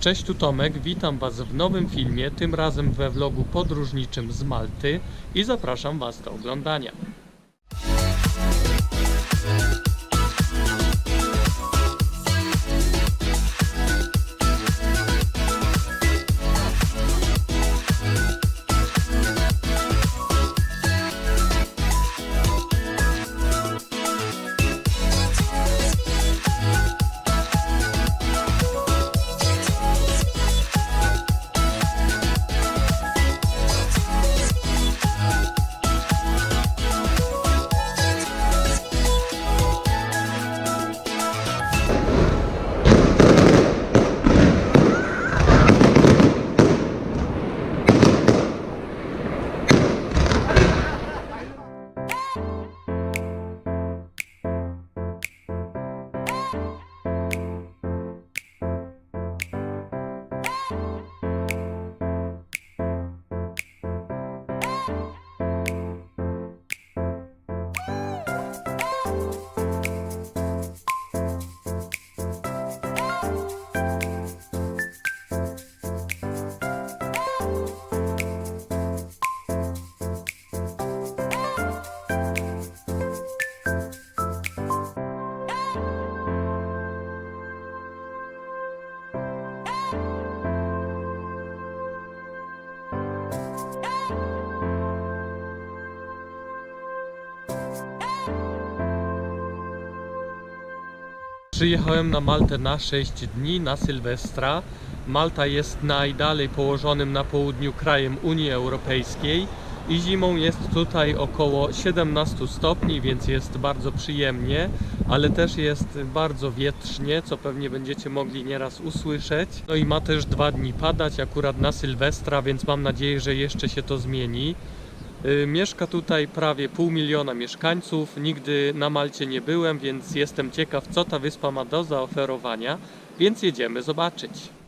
Cześć, tu Tomek, witam Was w nowym filmie, tym razem we vlogu podróżniczym z Malty i zapraszam Was do oglądania. Przyjechałem na Maltę na 6 dni, na Sylwestra. Malta jest najdalej położonym na południu krajem Unii Europejskiej i zimą jest tutaj około 17 stopni, więc jest bardzo przyjemnie, ale też jest bardzo wietrznie, co pewnie będziecie mogli nieraz usłyszeć. No i ma też dwa dni padać akurat na Sylwestra, więc mam nadzieję, że jeszcze się to zmieni. Y, Mieszka tutaj prawie pół miliona mieszkańców. Nigdy na Malcie nie byłem, więc jestem ciekaw, co ta wyspa ma do zaoferowania. Więc jedziemy zobaczyć.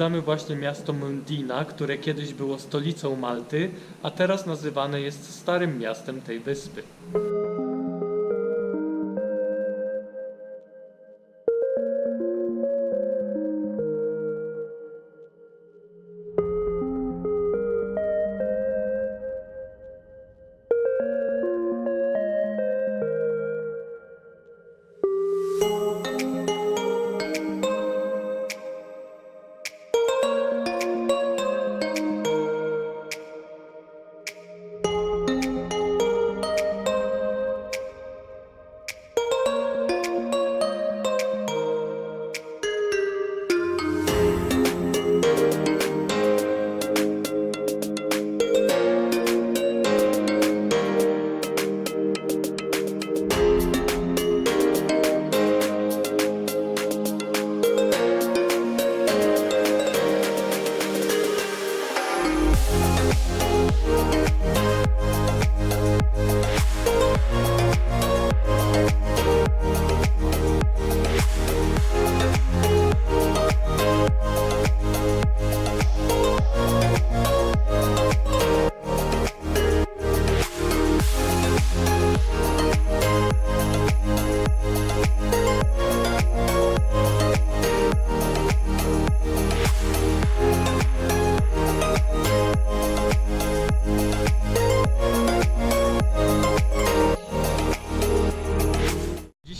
Zwiedzamy właśnie miasto Mundina, które kiedyś było stolicą Malty, a teraz nazywane jest starym miastem tej wyspy.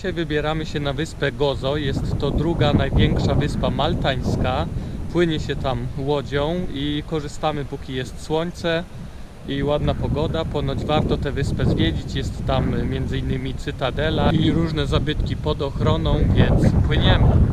Dzisiaj wybieramy się na wyspę Gozo. Jest to druga największa wyspa maltańska. Płynie się tam łodzią i korzystamy póki jest słońce i ładna pogoda. Ponoć warto tę wyspę zwiedzić. Jest tam m.in. cytadela i różne zabytki pod ochroną, więc płyniemy.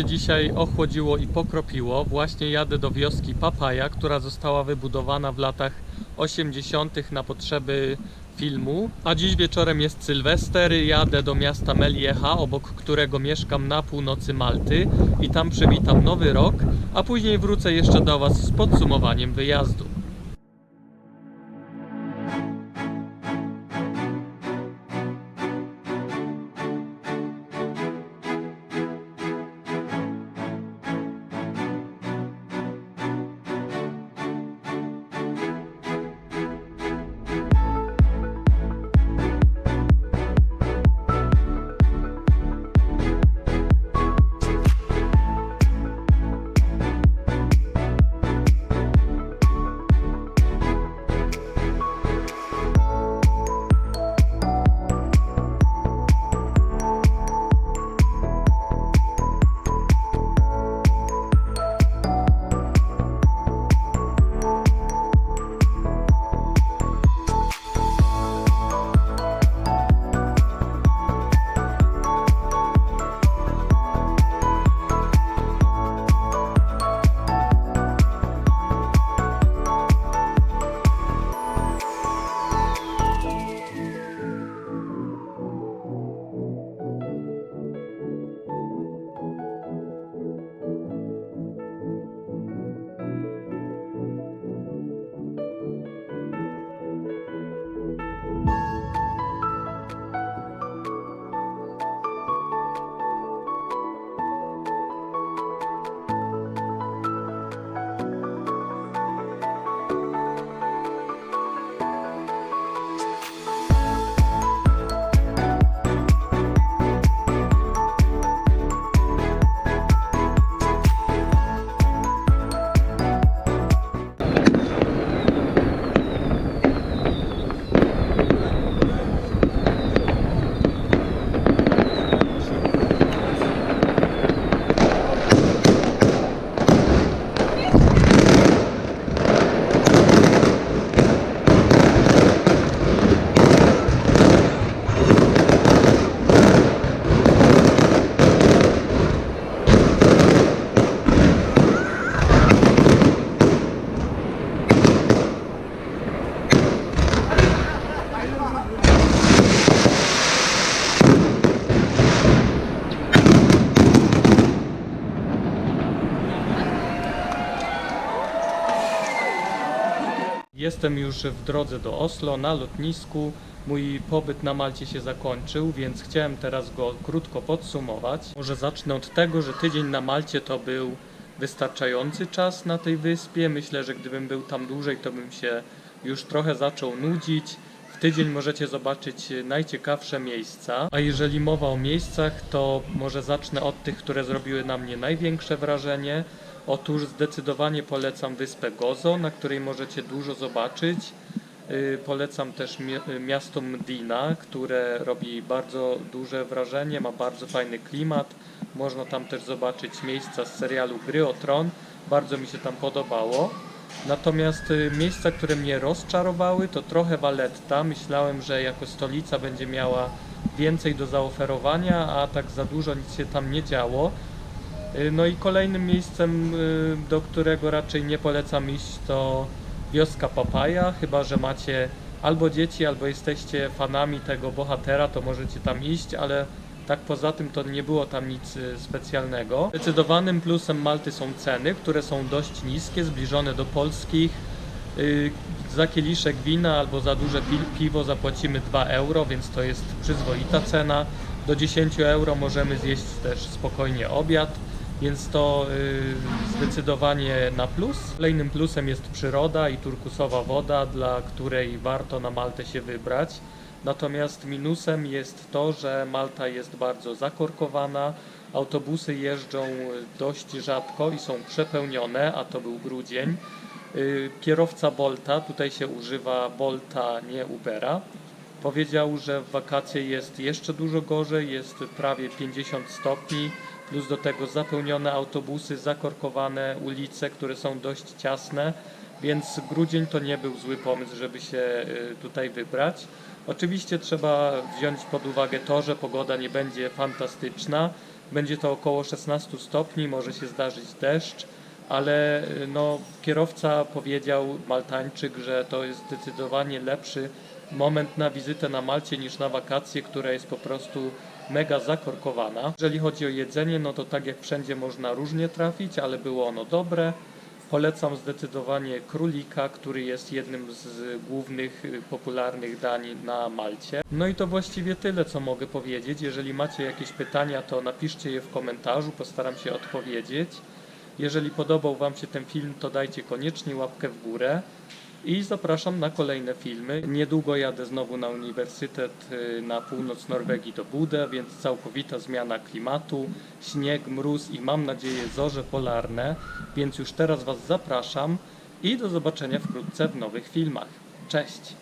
Się dzisiaj ochłodziło i pokropiło. Właśnie jadę do wioski Papaja, która została wybudowana w latach 80. na potrzeby filmu. A dziś wieczorem jest Sylwester. Jadę do miasta Meliecha, obok którego mieszkam na północy Malty i tam przywitam nowy rok, a później wrócę jeszcze do Was z podsumowaniem wyjazdu. Jestem już w drodze do Oslo na lotnisku. Mój pobyt na Malcie się zakończył, więc chciałem teraz go krótko podsumować. Może zacznę od tego, że tydzień na Malcie to był wystarczający czas na tej wyspie. Myślę, że gdybym był tam dłużej, to bym się już trochę zaczął nudzić. W tydzień możecie zobaczyć najciekawsze miejsca. A jeżeli mowa o miejscach, to może zacznę od tych, które zrobiły na mnie największe wrażenie. Otóż zdecydowanie polecam wyspę Gozo, na której możecie dużo zobaczyć. Yy, Polecam też y, miasto Mdina, które robi bardzo duże wrażenie, ma bardzo fajny klimat. Można tam też zobaczyć miejsca z serialu Gry o Tron. Bardzo mi się tam podobało. Natomiast y, miejsca, które mnie rozczarowały, to trochę Valletta. Myślałem, że jako stolica będzie miała więcej do zaoferowania, a tak za dużo nic się tam nie działo. Y, No i kolejnym miejscem, y, do którego raczej nie polecam iść, to wioska Papaja. Chyba, że macie albo dzieci, albo jesteście fanami tego bohatera, to możecie tam iść, ale tak poza tym to nie było tam nic y, specjalnego. Zdecydowanym plusem Malty są ceny, które są dość niskie, zbliżone do polskich. Za kieliszek wina albo za duże pi- piwo zapłacimy 2 euro, więc to jest przyzwoita cena. Do 10 euro możemy zjeść też spokojnie obiad, więc to y, zdecydowanie na plus. Kolejnym plusem jest przyroda i turkusowa woda, dla której warto na Maltę się wybrać. Natomiast minusem jest to, że Malta jest bardzo zakorkowana. Autobusy jeżdżą dość rzadko i są przepełnione, a to był grudzień. Y, Kierowca Bolta, tutaj się używa Bolta, nie Ubera, powiedział, że w wakacje jest jeszcze dużo gorzej, jest prawie 50 stopni, plus do tego zapełnione autobusy, zakorkowane ulice, które są dość ciasne, więc grudzień to nie był zły pomysł, żeby się y, tutaj wybrać. Oczywiście trzeba wziąć pod uwagę to, że pogoda nie będzie fantastyczna, Będzie to około 16 stopni, może się zdarzyć deszcz, ale y, no, kierowca powiedział, Maltańczyk, że to jest zdecydowanie lepszy moment na wizytę na Malcie niż na wakacje, która jest po prostu mega zakorkowana. Jeżeli chodzi o jedzenie, no to tak jak wszędzie można różnie trafić, ale było ono dobre. Polecam zdecydowanie królika, który jest jednym z głównych y, popularnych dań na Malcie. No i to właściwie tyle, co mogę powiedzieć. Jeżeli macie jakieś pytania, to napiszcie je w komentarzu, postaram się odpowiedzieć. Jeżeli podobał Wam się ten film, to dajcie koniecznie łapkę w górę i zapraszam na kolejne filmy. Niedługo jadę znowu na uniwersytet y, na północ Norwegii do Budę, więc całkowita zmiana klimatu, śnieg, mróz i mam nadzieję zorze polarne, więc już teraz Was zapraszam i do zobaczenia wkrótce w nowych filmach. Cześć!